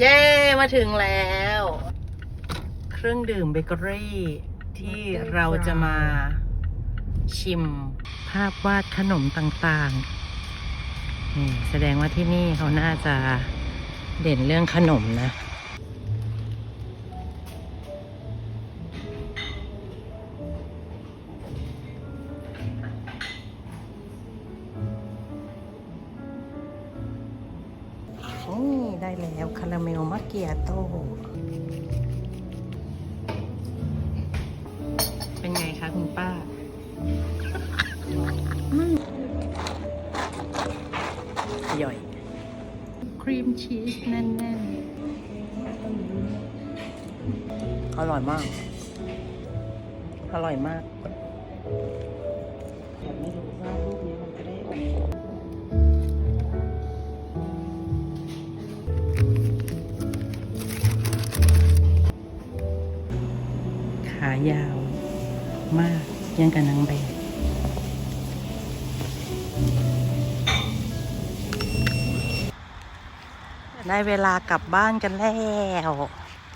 เย้มาถึงแล้ว เครื่องดื่มเบเกอรี่ที่เราจะมาชิมภาพวาดขนมต่างๆนี่แสดงว่าที่นี่เขาน่าจะเด่นเรื่องขนมนะ ได้แล้วคาราเมลมัคเกียโต้เป็นไงคะคุณป้าอืมย่อย ครีมชีสแน่นๆ อร่อยมาก อร่อยมากายาวมากยังกับนางแบบได้เวลากลับบ้านกันแล้ว